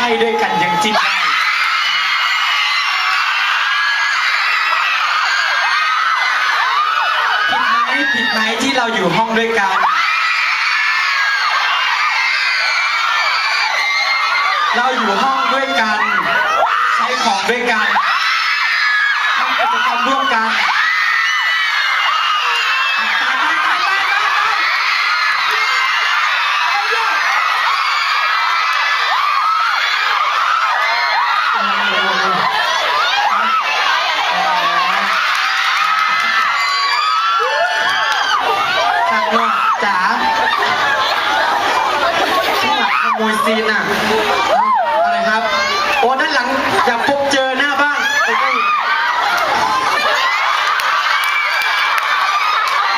ช่ด้วยกันยังจิ้มได้ผิดไหมผิดไหมที่เราอยู่ห้องด้วยกัน เราอยู่ห้องด้วยกัน ใช้ของด้วยกัน ข้างหลังขโมยซีนอะ อะไรครับ โอ้ด้านหลังอยากพบเจอหน้าบ้างไปก็อยู่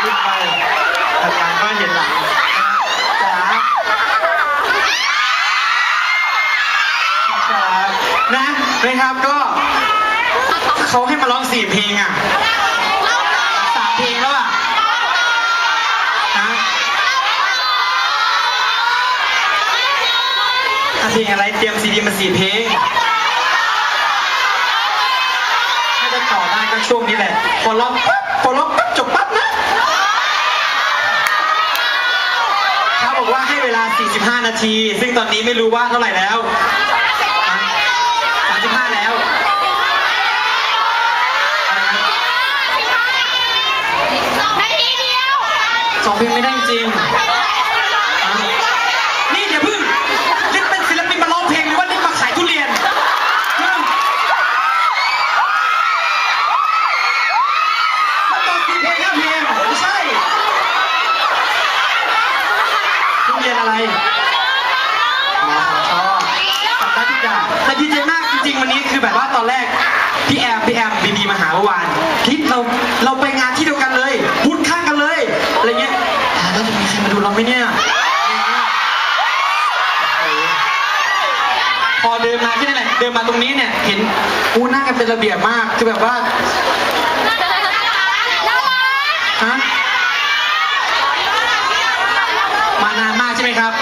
รีบไปทำงานก็เห็นหลังจ๋าจ๋านะนะครับก็เขาให้มาร้องสี่เพลงอะสามเพลงแล้วอะ ฮะอะ เพลงอะไรเตรียมซีดีมาสี่เพลงถ้าจะต่อได้ก็ช่วงนี้แหละพอร้องปั๊บพอร้องปั๊บจบปั๊บนะเขาบอกว่าให้เวลา 45 นาที ซึ่งตอนนี้ไม่รู้ว่าเท่าไหร่แล้วฮะ35แล้วอะไรนะนาทีเดียวสองเพลงไม่ได้จริง นี่อย่าเพึ่งรีบเป็นศิลปินมาร้องเพลงหรือว่ารีบมาขายทุเรียนเพิ่งมาต่อสี่เพลงห้าเพลงไม่ใช่ ทุเรียนอะไรมาชอบทำได้ทุกอย่างแต่ดีใจมากจริง ๆ วันนี้คือแบบว่าตอนแรกพี่แอมพี่แอมบีบีมาหาเมื่อวานคิดเราเราไปงานที่เดียวกันเลยพูดข้างกันเลยอะไรเงี้ยอ่าแล้วจะมีใครมาดูเราไหมเนี่ยพอเดินมาที่นี่แหละเดินมาตรงนี้เนี่ยเห็นกูนั่งกันเป็นระเบียบมากคือแบบว่าฮะมานานมากใช่ไหม ครับ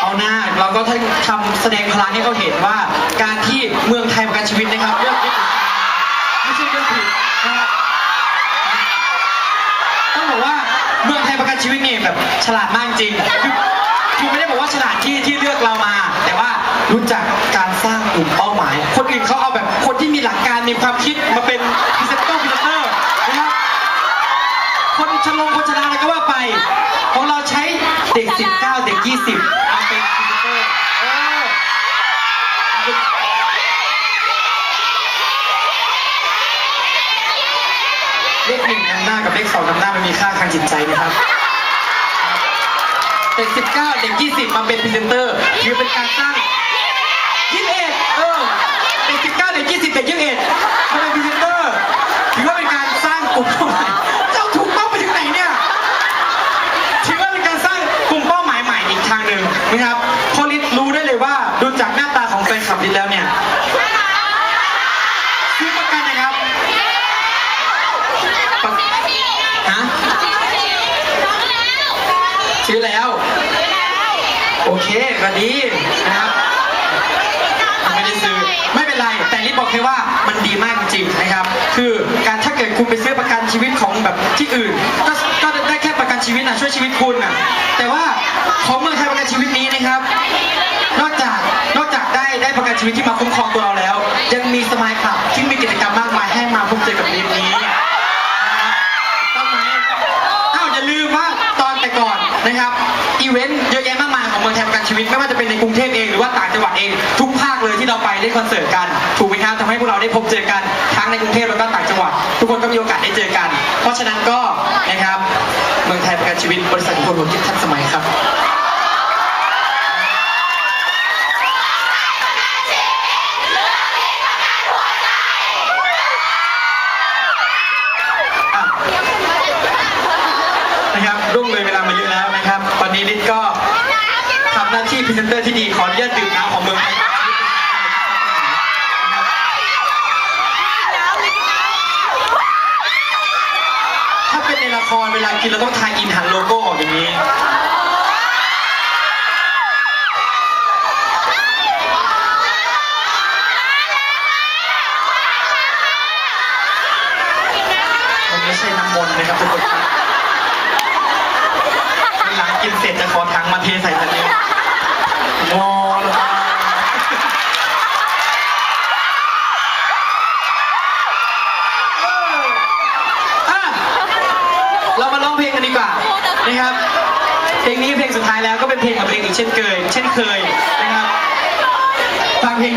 เอาหน้าเราก็ทำแสดงพลังให้เขาเห็นว่า การที่เมืองไทยประกันชีวิตนะครับเรื่องไม่ใช่เรื่องผิดนะครับต้องบอกว่าเมืองไทยประกันชีวิตเนี่ยแบบฉลาดมากจริงคือคือไม่ได้บอกว่าฉลาดที่ที่เลือกเรามา แต่ว่ารู้จักการสร้างกลุ่มเป้าหมาย คนอื่นเขาเอาแบบคนที่มีหลักการมีความคิดมาเป็นพรีเซนเตอร์พรีเซนเตอร์นะครับคนชลงคนชนะอะไรก็ว่าไป ของเราใช้เด็ก 19 เด็ก 20มาเป็นพรีเซนเตอร์เออเล ขหนึ่งนำหน้ากับเลขสองนำหน้ามันมีค่าทางจิตใจนะครับเด็กสิบเด็ก20มาเป็นพรีเซนเตอร์คือเป็นการสร้าง21เอ็ดเออเด็ก19เด็ก20เด็ก21มาเป็นพรีเซนเตอร์ถือว่าเป็นการสร้างกลุ่มเป้าหมายเจ้าถูกต้องไปถึงไหนเนี่ย ถือว่าเป็นการสร้างกลุ่มเป้าหมายใหม่อีกทางหนึ่งนะครับพอลิศรู้ได้เลยว่าดูจากหน้าตาของแฟนคลับลิศแล้วเนี่ยซื้อประกันนะครับประฮะซื้อแล้ว โอเคก็ดีนะครับไม่ได้ซื้อไม่เป็นไรแต่ลิศบอกแค่ว่ามันดีมากจริงๆนะครับ คือการถ้าเกิดคุณไปซื้อประกันชีวิตของแบบที่อื่นก็ก็ได้แค่ประกันชีวิตนะช่วยชีวิตคุณนะแต่ว่าของเมืองไทยประกันชีวิตนี้นะครับ นอกจากนอกจากได้ได้ประกันชีวิตที่มาคุ้มครองตัวเราแล้ว ยังมีสมายคลับที่มีกิจกรรมมากมายให้มาพบเจอกับลิศนี้นะครับต้องไหมอ้าวอย่าลืมว่าตอนแต่ก่อนนะครับอีเวนต์ ชีวิตไม่ว่าจะเป็นในกรุงเทพเองหรือว่าต่างจังหวัดเอง ทุกภาคเลยที่เราไปเล่นคอนเสิร์ตกันถูกไหมครับทำให้พวกเราได้พบเจอกันทั้งในกรุงเทพแล้วก็ต่างจังหวัด ทุกคนก็มีโอกาสได้เจอกัน เพราะฉะนั้นก็นะครับเมืองไทยประกันชีวิตบริษัทคนหัวคิดทันสมัยครับนะครับรุ่งเลยเวลามาเยอะแล้วนะครับ ตอนนี้ลิศก็ หน้าที่พรีเซนเตอร์ที่ดีขออนุญาตดื่มน้ำของเมืองไทยถ้าเป็นในละครเวลากินเราต้องทายอินหันโลโก้ออกอย่างนี้มไม่ใช่น้ำมนต์นะครับทุกคนหลังกินเสร็จจะขอทั้งมาเทใส่ทะเล กันดีกว่านะครับ เพลงนี้เพลงสุดท้ายแล้วก็เป็นเพลงกับเพลงอีกเช่นเคย เช่นเคยนะครับฟังเพลง